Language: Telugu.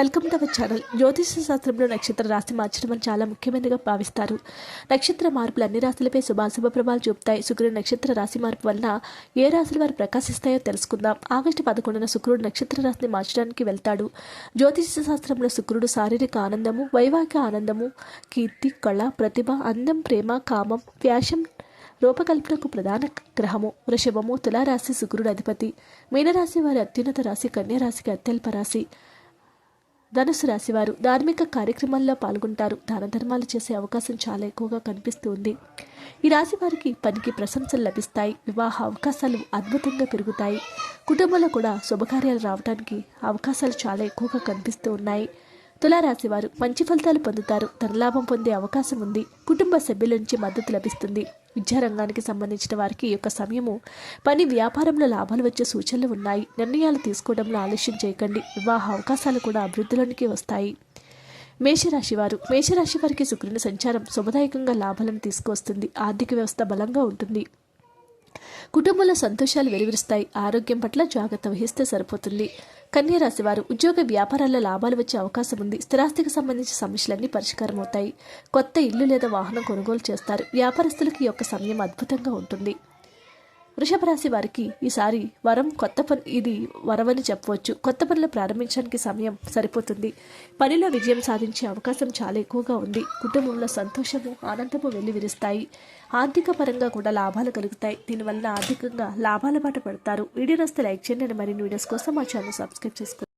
Welcome to our channel. జ్యోతిష శాస్త్రంలో నక్షత్ర రాశి మార్చడం చాలా ముఖ్యమైనదిగా భావిస్తారు. నక్షత్ర మార్పులు అన్ని రాశులపై శుభాశుభ ప్రభావాలు చూపుతాయి. శుక్రుడు నక్షత్ర రాశి మార్పు వలన ఏ రాశుల వారు ప్రకాశిస్తాయో తెలుసుకుందాం. ఆగస్టు పదకొండున శుక్రుడు నక్షత్ర రాశిని మార్చడానికి వెళ్తాడు. జ్యోతిష శాస్త్రంలో శుక్రుడు శారీరక ఆనందము వైవాహిక ఆనందము కీర్తి కళ ప్రతిభ అందం ప్రేమ కామం ఫ్యాషన్ రూపకల్పనకు ప్రధాన గ్రహము. వృషభము తులారాశి శుక్రుడు అధిపతి. మీనరాశి వారి అత్యున్నత రాశి కన్యారాశికి అత్యల్ప రాశి. ధనుసు రాశివారు ధార్మిక కార్యక్రమాల్లో పాల్గొంటారు. దాన ధర్మాలు చేసే అవకాశం చాలా ఎక్కువగా కనిపిస్తూ ఉంది. ఈ రాశి వారికి పనికి ప్రశంసలు లభిస్తాయి. వివాహ అవకాశాలు అద్భుతంగా పెరుగుతాయి. కుటుంబంలో కూడా శుభకార్యాలు రావడానికి అవకాశాలు చాలా ఎక్కువగా కనిపిస్తూ ఉన్నాయి. తులారాశి వారు మంచి ఫలితాలు పొందుతారు. ధనలాభం పొందే అవకాశం ఉంది. కుటుంబ సభ్యుల నుంచి మద్దతు లభిస్తుంది. విద్యారంగానికి సంబంధించిన వారికి ఈ యొక్క సమయము పని వ్యాపారంలో లాభాలు వచ్చే సూచనలు ఉన్నాయి. నిర్ణయాలు తీసుకోవడంలో ఆలస్యం చేయకండి. వివాహ అవకాశాలు కూడా అభివృద్ధిలోనికి వస్తాయి. మేషరాశి వారు. మేషరాశి వారికి శుక్రుని సంచారం శుభదాయకంగా లాభాలను తీసుకువస్తుంది ఆర్థిక వ్యవస్థ బలంగా ఉంటుంది. కుటుంబంలో సంతోషాలు వెలువరిస్తాయి. ఆరోగ్యం పట్ల జాగ్రత్త వహిస్తే సరిపోతుంది. కన్యరాశి వారు ఉద్యోగ వ్యాపారాల్లో లాభాలు వచ్చే అవకాశం ఉంది. స్థిరాస్తికి సంబంధించిన సమస్యలన్నీ పరిష్కారం అవుతాయి. కొత్త ఇల్లు లేదా వాహనం కొనుగోలు చేస్తారు. వ్యాపారస్తులకు ఈ యొక్క సమయం అద్భుతంగా ఉంటుంది. వృషభ రాశి వారికి ఈసారి వరం కొత్త పని ఇది వరమని చెప్పవచ్చు. కొత్త పనులు ప్రారంభించడానికి సమయం సరిపోతుంది. పనిలో విజయం సాధించే అవకాశం చాలా ఎక్కువగా ఉంది. కుటుంబంలో సంతోషము ఆనందము వెల్లివిరుస్తాయి ఆర్థిక పరంగా కూడా లాభాలు కలుగుతాయి. దీనివల్ల ఆర్థికంగా లాభాల బాట పడతారు. వీడియో నస్తే లైక్ చేయండి. మరిన్ని వీడియోస్ కోసం మా ఛానల్ సబ్స్క్రైబ్ చేసుకోండి.